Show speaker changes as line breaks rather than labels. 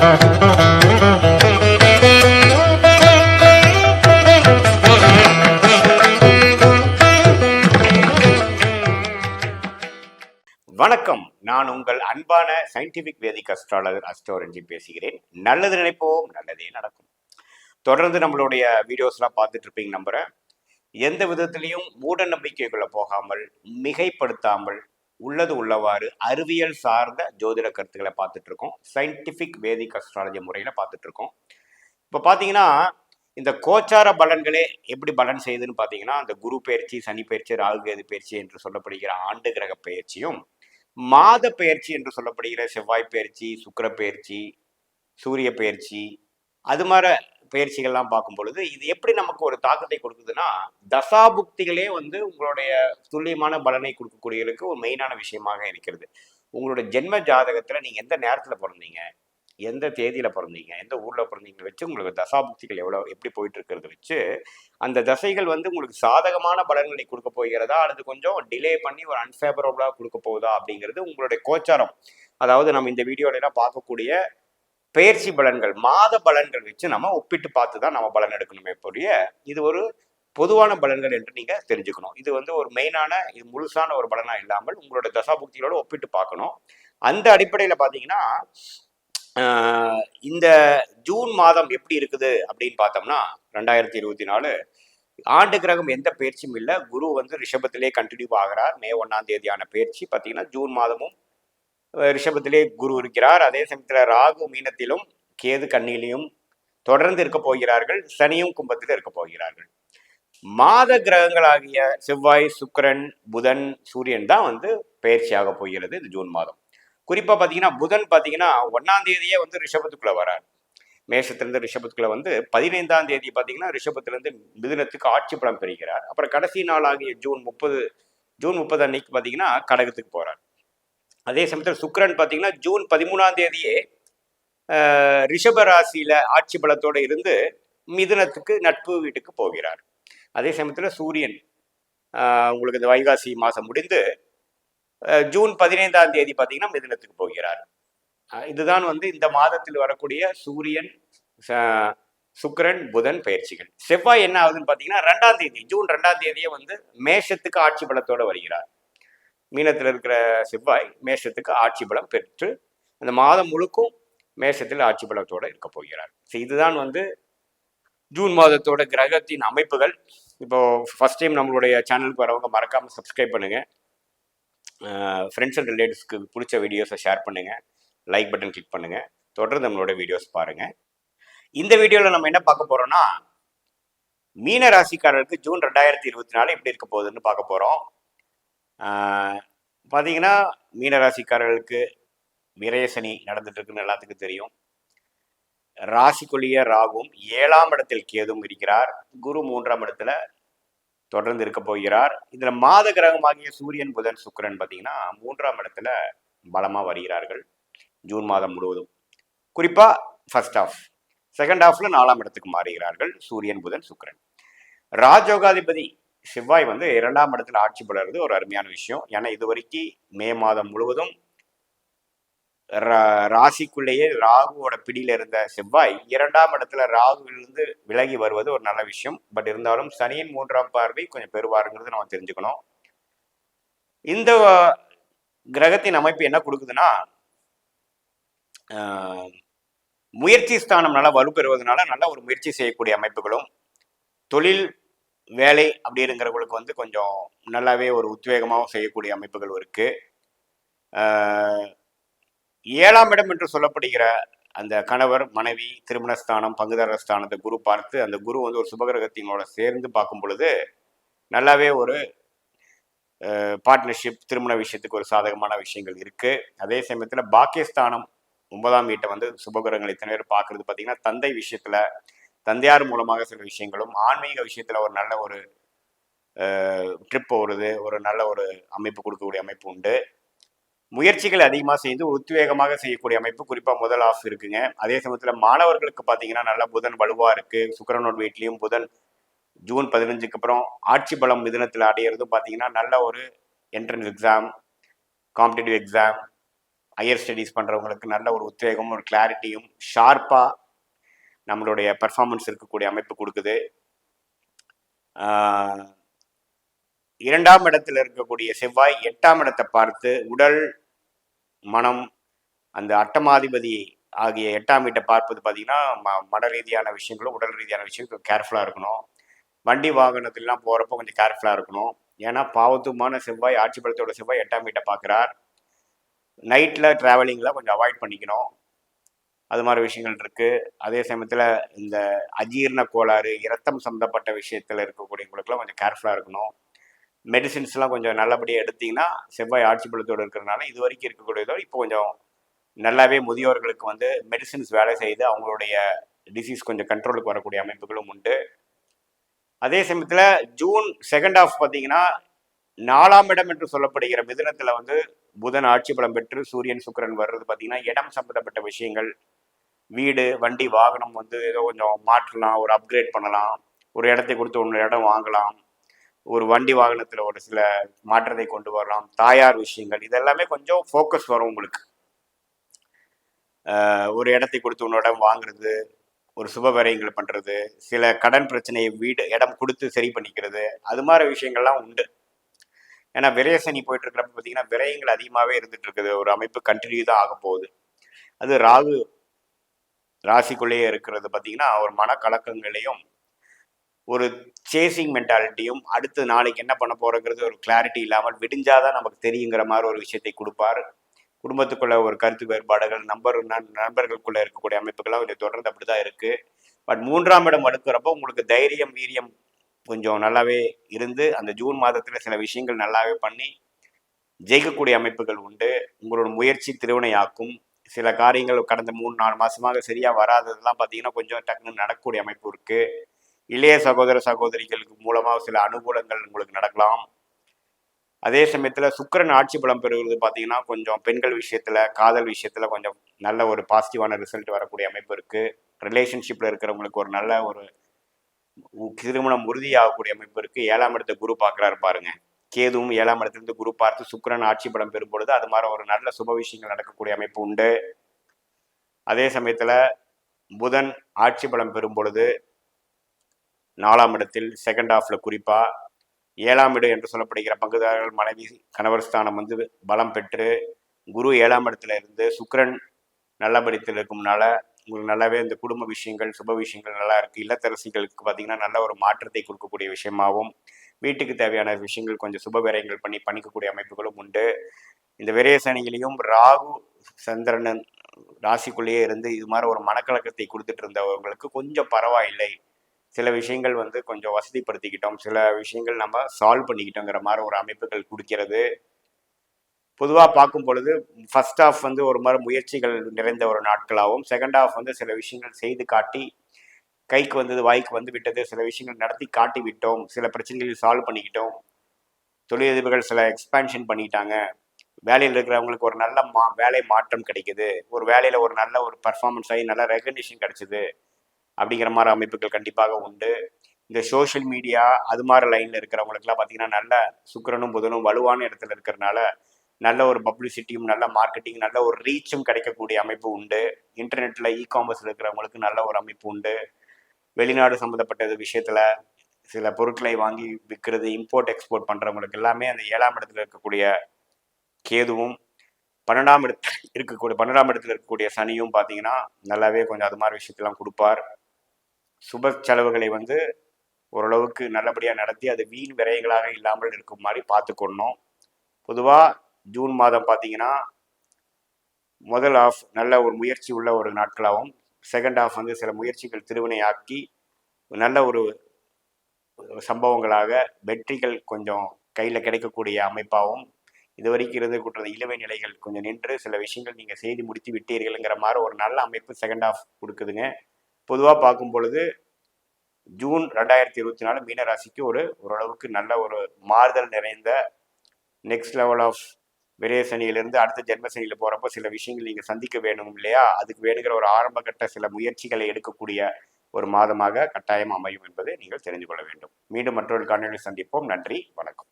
வணக்கம். நான் உங்கள் அன்பான சயின்டிபிக் வேதிக் அஸ்ட்ராலஜர் அஸ்ட்ரோரஞ்சி பேசுகிறேன். நல்லது நினைப்போம் நல்லதே நடக்கும். தொடர்ந்து நம்மளுடைய வீடியோஸ்லாம் பார்த்துட்டு இருப்பீங்க நம்புறேன். எந்த விதத்திலையும் மூட நம்பிக்கைக்குள்ளே போகாமல் மிகைப்படுத்தாமல் உள்ளது உள்ளவாறு அறிவியல் சார்ந்த ஜோதிட கருத்துக்களை பார்த்துட்டு இருக்கோம் சயின்டிஃபிக் வேதிக் அஸ்ட்ராலஜி முறையில் பார்த்துட்டு இருக்கோம் இப்போ பார்த்தீங்கன்னா இந்த கோச்சார பலன்களே எப்படி பலன் செய்யுதுன்னு பார்த்தீங்கன்னா அந்த குரு பயிற்சி சனி பயிற்சி ராகுகேது பயிற்சி என்று சொல்லப்படுகிற ஆண்டு கிரக பயிற்சியும் மாத பயிற்சி என்று சொல்லப்படுகிற செவ்வாய் பயிற்சி சுக்கர பயிற்சி சூரிய பயிற்சி அது மாதிரி பயிற்சிகள்லாம் பார்க்கும் பொழுது இது எப்படி நமக்கு ஒரு தாக்கத்தை கொடுக்குதுன்னா தசாபுக்திகளே வந்து உங்களுடைய துல்லியமான பலனை கொடுக்கக்கூடியதுக்கு ஒரு மெயினான விஷயமாக இருக்கிறது. உங்களோட ஜென்ம ஜாதகத்தில் நீங்கள் எந்த நேரத்தில் பிறந்தீங்க? எந்த தேதியில் பிறந்தீங்க? எந்த ஊரில் பிறந்தீங்க வச்சு உங்களுக்கு தசாபுக்திகள் எவ்வளோ எப்படி போயிட்டு இருக்கிறத வச்சு அந்த தசைகள் வந்து உங்களுக்கு சாதகமான பலன்களை கொடுக்க போகிறதா? அல்லது கொஞ்சம் டிலே பண்ணி ஒரு அன்ஃபேவரபுளாக கொடுக்க போகுதா? அப்படிங்கிறது உங்களுடைய கோச்சாரம். அதாவது நம்ம இந்த வீடியோல பார்க்கக்கூடிய பெயர்ச்சி பலன்கள் மாத பலன்கள் வச்சு நம்ம ஒப்பிட்டு பார்த்து தான் நம்ம பலன் எடுக்கணுமே பொரிய இது ஒரு பொதுவான பலன்கள் என்று நீங்க தெரிஞ்சுக்கணும். இது வந்து ஒரு மெயினான இது முழுசான ஒரு பலனா இல்லாமல் உங்களோட தசாபுக்திகளோட ஒப்பிட்டு பார்க்கணும். அந்த அடிப்படையில பாத்தீங்கன்னா ஆஹ், இந்த ஜூன் மாதம் எப்படி இருக்குது அப்படின்னு பார்த்தோம்னா ரெண்டாயிரத்தி இருபத்தி நாலு ஆண்டு கிரகம் எந்த பயிற்சியும் இல்லை. குரு வந்து ரிஷபத்திலே கண்டினியூ ஆகிறார். மே ஒன்னாம் தேதியான பயிற்சி பார்த்தீங்கன்னா ஜூன் மாதமும் ரிஷபத்திலே குரு இருக்கிறார். அதே சமயத்தில் ராகு மீனத்திலும் கேது கண்ணிலையும் தொடர்ந்து இருக்க போகிறார்கள். சனியும் கும்பத்தில் இருக்க போகிறார்கள். மாத கிரகங்களாகிய செவ்வாய் சுக்கிரன் புதன் சூரியன் தான் வந்து பயிற்சியாக போகிறது இந்த ஜூன் மாதம். குறிப்பாக பார்த்தீங்கன்னா புதன் பார்த்தீங்கன்னா ஒன்றாம் தேதியே வந்து ரிஷபத்துக்குள்ளே வரார். மேஷத்திலிருந்து ரிஷபத்துக்குள்ளே வந்து பதினைந்தாம் தேதி பார்த்தீங்கன்னா ரிஷபத்திலிருந்து மிதுனத்துக்கு ஆட்சி பலம் பெறுகிறார். அப்புறம் கடைசி நாளாகிய ஜூன் முப்பது ஜூன் முப்பது அன்னைக்கு பார்த்தீங்கன்னா கடகத்துக்கு போகிறார் அதே சமயத்தில் சுக்கரன் பார்த்தீங்கன்னா ஜூன் பதிமூணாம் தேதியே ரிஷப ஆட்சி பலத்தோடு இருந்து மிதுனத்துக்கு நட்பு வீட்டுக்கு போகிறார். அதே சமயத்தில் சூரியன் உங்களுக்கு இந்த வைகாசி மாதம் முடிந்து ஜூன் பதினைந்தாம் தேதி பார்த்தீங்கன்னா மிதுனத்துக்கு போகிறார். இதுதான் வந்து இந்த மாதத்தில் வரக்கூடிய சூரியன் ச- புதன் பயிற்சிகள். செவ்வாய் என்ன ஆகுதுன்னு பார்த்தீங்கன்னா ரெண்டாம் தேதி ஜூன் ரெண்டாம் தேதியே வந்து மேஷத்துக்கு ஆட்சி பலத்தோடு வருகிறார். மீனத்தில் இருக்கிற செவ்வாய் மேஷத்துக்கு ஆட்சி பலம் பெற்று அந்த மாதம் முழுக்கும் மேஷத்தில் ஆட்சி பலத்தோடு இருக்க போகிறார். ஸோ இதுதான் வந்து ஜூன் மாதத்தோட கிரகத்தின் அமைப்புகள். இப்போ ஃபஸ்ட் டைம் நம்மளுடைய சேனலுக்கு வரவங்க மறக்காமல் சப்ஸ்கிரைப் பண்ணுங்கள் ஃப்ரெண்ட்ஸ் அண்ட் ரிலேட்டிவ்ஸ்க்கு பிடிச்ச வீடியோஸை ஷேர் பண்ணுங்கள் லைக் பட்டன் கிளிக் பண்ணுங்கள் தொடர்ந்து நம்மளோட வீடியோஸ் பாருங்கள் இந்த வீடியோவில் நம்ம என்ன பார்க்க போகிறோம்னா மீன ராசிக்காரருக்கு ஜூன் ரெண்டாயிரத்தி இருபத்தி நாலு எப்படி இருக்க போகுதுன்னு பார்க்க போகிறோம் பார்த்தீங்கன்னா மீனராசிக்காரர்களுக்கு விரயசனி நடந்துட்டுருக்குன்னு எல்லாத்துக்கும் தெரியும். ராசிக்குள்ளிய ராகும் ஏழாம் இடத்தில் கேதும் இருக்கிறார். குரு மூன்றாம் இடத்துல தொடர்ந்து இருக்க போகிறார். இதில் மாத கிரகமாகிய சூரியன் புதன் சுக்கரன் பார்த்தீங்கன்னா மூன்றாம் இடத்துல பலமாக வருகிறார்கள். ஜூன் மாதம் முழுவதும். குறிப்பாக ஃபர்ஸ்ட் ஹாஃப் செகண்ட் ஆஃப்ல நாலாம் இடத்துக்கு மாறுகிறார்கள். சூரியன் புதன் சுக்கரன். ராஜோகாதிபதி செவ்வாய் வந்து இரண்டாம் இடத்துல ஆட்சி பலருது ஒரு அருமையான விஷயம். ஏன்னா இது வரைக்கும் மே மாதம் முழுவதும் ரா- ராசிக்குள்ளேயே ராகுவோட பிடியில இருந்த செவ்வாய் இரண்டாம் இடத்துல ராகுவிலிருந்து விலகி வருவது ஒரு நல்ல விஷயம். பட் இருந்தாலும் சனியின் மூன்றாம் பார்வை கொஞ்சம் பெறுவாருங்கிறது நம்ம தெரிஞ்சுக்கணும். இந்த கிரகத்தின் அமைப்பு என்ன கொடுக்குதுன்னா ஆஹ், முயற்சி ஸ்தானம் நல்லா வலுப்பெறுவதனால நல்ல ஒரு முயற்சி செய்யக்கூடிய அமைப்புகளும் தொழில் வேலை அப்படிங்கிறவங்களுக்கு வந்து கொஞ்சம் நல்லாவே ஒரு உத்வேகமாகவும் செய்யக்கூடிய அமைப்புகள் இருக்குது ஏழாம் இடம் என்று சொல்லப்படுகிற அந்த கணவர் மனைவி திருமணஸ்தானம் பங்குதாரர் ஸ்தானத்தை குரு பார்த்து அந்த குரு வந்து ஒரு சுபகிரகத்தினோட சேர்ந்து பார்க்கும் பொழுது நல்லாவே ஒரு பார்ட்னர்ஷிப் திருமண விஷயத்துக்கு ஒரு சாதகமான விஷயங்கள் இருக்குது அதே சமயத்தில் பாக்கியஸ்தானம் ஒன்பதாம் வீட்டை வந்து சுபகிரகங்கள் இத்தனை பேர் பார்க்குறது பார்த்திங்கன்னா தந்தை விஷயத்தில் தந்தையார் மூலமாக சில விஷயங்களும் ஆன்மீக விஷயத்தில் ஒரு நல்ல ஒரு ட்ரிப் போகிறது ஒரு நல்ல ஒரு அமைப்பு கொடுக்கக்கூடிய அமைப்பு உண்டு. முயற்சிகள் அதிகமாக செய்து உத்வேகமாக செய்யக்கூடிய அமைப்பு குறிப்பாக முதல் ஆஃப் இருக்குங்க. அதே சமயத்தில் மாணவர்களுக்கு பார்த்தீங்கன்னா நல்ல புதன் வலுவாக இருக்குது சுக்கரனோட வீட்லேயும் புதன் ஜூன் பதினஞ்சுக்கு அப்புறம் ஆட்சி பலம் மிதனத்தில் அடையிறதும் பார்த்தீங்கன்னா நல்ல ஒரு entrance exam competitive exam higher studies பண்ணுறவங்களுக்கு நல்ல ஒரு உத்வேகமும் ஒரு கிளாரிட்டியும் ஷார்ப்பாக நம்மளுடைய பர்ஃபார்மன்ஸ் இருக்கக்கூடிய அமைப்பு கொடுக்குது. இரண்டாம் இடத்துல இருக்கக்கூடிய செவ்வாய் எட்டாம் இடத்தை பார்த்து உடல் மனம் அந்த அட்டமாதிபதி ஆகிய எட்டாம் வீட்டை பார்ப்பது பார்த்தீங்கன்னா ம மன ரீதியான விஷயங்களும் உடல் ரீதியான விஷயங்களும் கேர்ஃபுல்லாக இருக்கணும். வண்டி வாகனத்திலாம் போகிறப்போ கொஞ்சம் கேர்ஃபுல்லாக இருக்கணும். ஏன்னா பாவத்துமான செவ்வாய் ஆட்சி செவ்வாய் எட்டாம் வீட்டை பார்க்குறார். நைட்டில் ட்ராவலிங்லாம் கொஞ்சம் அவாய்ட் பண்ணிக்கணும். அது மாதிரி விஷயங்கள் இருக்குது அதே சமயத்தில் இந்த அஜீரண கோளாறு இரத்தம் சம்மந்தப்பட்ட விஷயத்தில் இருக்கக்கூடியவங்களுக்குலாம் கொஞ்சம் கேர்ஃபுல்லாக இருக்கணும். மெடிசின்ஸ்லாம் கொஞ்சம் நல்லபடியாக எடுத்தீங்கன்னா செவ்வாய் ஆட்சி பலத்தோடு இருக்கிறனால இது வரைக்கும் இருக்கக்கூடியதோ இப்போ கொஞ்சம் நல்லாவே முதியோர்களுக்கு வந்து மெடிசின்ஸ் வேலை செய்து அவங்களுடைய டிசீஸ் கொஞ்சம் கண்ட்ரோலுக்கு வரக்கூடிய அமைப்புகளும் உண்டு. அதே சமயத்தில் ஜூன் செகண்ட் ஆஃப் பார்த்தீங்கன்னா நாலாம் இடம் என்று சொல்லப்படுகிற மிதனத்தில் வந்து புதன் ஆட்சி பலம் பெற்று சூரியன் சுக்கிரன் வர்றது பார்த்தீங்கன்னா இடம் சம்மந்தப்பட்ட விஷயங்கள் வீடு வண்டி வாகனம் வந்து ஏதோ கொஞ்சம் மாற்றலாம் ஒரு அப்கிரேட் பண்ணலாம். ஒரு இடத்தை கொடுத்து ஒன்று இடம் வாங்கலாம். ஒரு வண்டி வாகனத்தில் ஒரு சில மாற்றத்தை கொண்டு வரலாம். தாயார் விஷயங்கள் இதெல்லாமே கொஞ்சம் ஃபோக்கஸ் வரும் உங்களுக்கு. ஒரு இடத்தை கொடுத்து ஒன்று இடம் வாங்குறது ஒரு சுப விரயங்கள் பண்ணுறது சில கடன் பிரச்சனையை வீடு இடம் கொடுத்து சரி பண்ணிக்கிறது அது மாதிரி விஷயங்கள்லாம் உண்டு. ஏன்னா விரய சனி போயிட்டு இருக்கிறப்ப பார்த்தீங்கன்னா விரயங்கள் அதிகமாகவே இருந்துட்டு இருக்குது ஒரு அமைப்பு கண்டினியூ தான் ஆக போகுது அது ராகு ராசிக்குள்ளேயே இருக்கிறது பார்த்தீங்கன்னா ஒரு மனக்கலக்கங்களையும் ஒரு சேசிங் மென்டாலிட்டியும் அடுத்து நாளைக்கு என்ன பண்ண போறோங்கிறது ஒரு கிளாரிட்டி இல்லாமல் விடிஞ்சாதான் நமக்கு தெரியுங்கிற மாதிரி ஒரு விஷயத்தை கொடுப்பார். குடும்பத்துக்குள்ள ஒரு கருத்து வேறுபாடுகள் நம்பர் நண்பர்களுக்குள்ள இருக்கக்கூடிய அமைப்புகள்லாம் கொஞ்சம் தொடர்ந்து அப்படிதான் இருக்கு. பட் மூன்றாம் இடம் அடுக்கிறப்போ உங்களுக்கு தைரியம் வீரியம் கொஞ்சம் நல்லாவே இருந்து அந்த ஜூன் மாதத்துல சில விஷயங்கள் நல்லாவே பண்ணி ஜெயிக்கக்கூடிய அமைப்புகள் உண்டு. உங்களோட முயற்சி திருவினையாக்கும். சில காரியங்கள் கடந்த மூணு நாலு மாதமாக சரியாக வராததெல்லாம் பார்த்தீங்கன்னா கொஞ்சம் டக்குன்னு நடக்கக்கூடிய அமைப்பு இருக்குது இளைய சகோதர சகோதரிகளுக்கு மூலமாக சில அனுகூலங்கள் உங்களுக்கு நடக்கலாம். அதே சமயத்தில் சுக்கரன் ஆட்சி பலம் பெறுவது பார்த்தீங்கன்னா கொஞ்சம் பெண்கள் விஷயத்தில் காதல் விஷயத்தில் கொஞ்சம் நல்ல ஒரு பாசிட்டிவான ரிசல்ட் வரக்கூடிய அமைப்பு இருக்குது ரிலேஷன்ஷிப்பில் இருக்கிறவங்களுக்கு ஒரு நல்ல ஒரு திருமணம் உறுதியாகக்கூடிய அமைப்பு இருக்குது ஏழாம் இடத்த குரு பார்க்குறாரு பாருங்கள் கேதுவும் ஏழாம் இடத்திலிருந்து குரு பார்த்து சுக்கரன் ஆட்சி படம் பெறும் பொழுது அது மாதிரி ஒரு நல்ல சுப விஷயங்கள் நடக்கக்கூடிய அமைப்பு உண்டு. அதே சமயத்தில் புதன் ஆட்சி பலம் பெறும் பொழுது நாலாம் இடத்தில் செகண்ட் ஹாஃப்ல குறிப்பா ஏழாம் இடம் என்று சொல்லப்படுகிற பங்குதாரர்கள் மனைவி கணவர் ஸ்தானம் வந்து பலம் பெற்று குரு ஏழாம் இடத்துல இருந்து சுக்கரன் நல்லபடித்தில் இருக்கும்னால உங்களுக்கு நல்லாவே இந்த குடும்ப விஷயங்கள் சுப விஷயங்கள் நல்லா இருக்கு. இல்லத்தரசிகளுக்கு பார்த்தீங்கன்னா நல்ல ஒரு மாற்றத்தை கொடுக்கக்கூடிய விஷயமாகவும் வீட்டுக்கு தேவையான விஷயங்கள் கொஞ்சம் சுப விரயங்கள் பண்ணி பண்ணிக்கக்கூடிய அமைப்புகளும் உண்டு. இந்த விரய சனியிலையும் ராகு சந்திரன் ராசிக்குள்ளேயே இருந்து இது மாதிரி ஒரு மனக்கலக்கத்தை கொடுத்துட்டு இருந்தவங்களுக்கு கொஞ்சம் பரவாயில்லை. சில விஷயங்கள் வந்து கொஞ்சம் வசதிப்படுத்திக்கிட்டோம். சில விஷயங்கள் நம்ம சால்வ் பண்ணிக்கிட்டோங்கிற மாதிரி ஒரு அமைப்புகள் கொடுக்கிறது. பொதுவாக பார்க்கும் பொழுது ஃபர்ஸ்ட் ஹாஃப் வந்து ஒரு மாதிரி முயற்சிகள் நிறைந்த ஒரு நாட்களாகவும் செகண்ட் ஆஃப் வந்து சில விஷயங்கள் செய்து காட்டி கைக்கு வந்தது வாய்க்கு வந்து விட்டது சில விஷயங்கள் நடத்தி காட்டி விட்டோம் சில பிரச்சனைகளை சால்வ் பண்ணிக்கிட்டோம். தொழிலதிபர்கள் சில எக்ஸ்பேன்ஷன் பண்ணிட்டாங்க. வேலையில் இருக்கிறவங்களுக்கு ஒரு நல்ல மா வேலை மாற்றம் கிடைக்குது. ஒரு வேலையில் ஒரு நல்ல ஒரு பர்ஃபார்மன்ஸ் ஆகி நல்ல ரெகக்னிஷன் கிடைச்சிது. அப்படிங்கிற மாதிரி அமைப்புகள் கண்டிப்பாக உண்டு. இந்த சோஷியல் மீடியா அது மாதிரி லைனில் இருக்கிறவங்களுக்குலாம் பார்த்தீங்கன்னா நல்ல சுக்கிரனும் புதனும் வலுவான இடத்துல இருக்கிறனால நல்ல ஒரு பப்ளிசிட்டியும் நல்ல மார்க்கெட்டிங் நல்ல ஒரு ரீச்சும் கிடைக்கக்கூடிய அமைப்பு உண்டு. இன்டர்நெட்டில் இ காமர்ஸ் இருக்கிறவங்களுக்கு நல்ல ஒரு அமைப்பு உண்டு. வெளிநாடு சம்மந்தப்பட்ட விஷயத்தில் சில பொருட்களை வாங்கி விற்கிறது இம்போர்ட் எக்ஸ்போர்ட் பண்ணுறவங்களுக்கு எல்லாமே அந்த ஏழாம் இடத்துல இருக்கக்கூடிய கேதுவும் பன்னெண்டாம் இடத்துல இருக்கக்கூடிய பன்னெண்டாம் இடத்துல இருக்கக்கூடிய சனியும் பார்த்தீங்கன்னா நல்லாவே கொஞ்சம் அது மாதிரி விஷயத்தெல்லாம் கொடுப்பார். சுப செலவுகளை வந்து ஓரளவுக்கு நல்லபடியாக நடத்தி அது வீண் விரயங்களாக இல்லாமல் இருக்கும் மாதிரி பார்த்துக்கொள்ளணும். பொதுவாக ஜூன் மாதம் பார்த்தீங்கன்னா முதல் ஆஃப் நல்ல ஒரு முயற்சி உள்ள ஒரு நாட்களாகவும் செகண்ட் ஆஃப் வந்து சில முயற்சிகள் திருவினையாக்கி நல்ல ஒரு சம்பவங்களாக வெற்றிகள் கொஞ்சம் கையில் கிடைக்கக்கூடிய அமைப்பாகவும் இதுவரைக்கும் இருந்து கொண்டிருந்த இழுவை நிலைகள் கொஞ்சம் நின்று சில விஷயங்கள் நீங்கள் செய்து முடித்து விட்டீர்கள்ங்கிற மாதிரி ஒரு நல்ல அமைப்பு செகண்ட் ஆஃப் கொடுக்குதுங்க. பொதுவாக பார்க்கும் பொழுது ஜூன் ரெண்டாயிரத்தி இருபத்தி நாலு மீனராசிக்கு ஒரு ஓரளவுக்கு நல்ல ஒரு மாறுதல் நிறைந்த நெக்ஸ்ட் லெவல் ஆஃப் விரயசனியிலிருந்து அடுத்த ஜென்மசனியில் போகிறப்போ சில விஷயங்கள் நீங்கள் சந்திக்க வேணும் இல்லையா? அதுக்கு வேணுங்கிற ஒரு ஆரம்ப கட்ட சில முயற்சிகளை எடுக்கக்கூடிய ஒரு மாதமாக கட்டாயம் அமையும் என்பதை நீங்கள் தெரிந்து கொள்ள வேண்டும். மீண்டும் மற்றொரு காணொலி சந்திப்போம். நன்றி. வணக்கம்.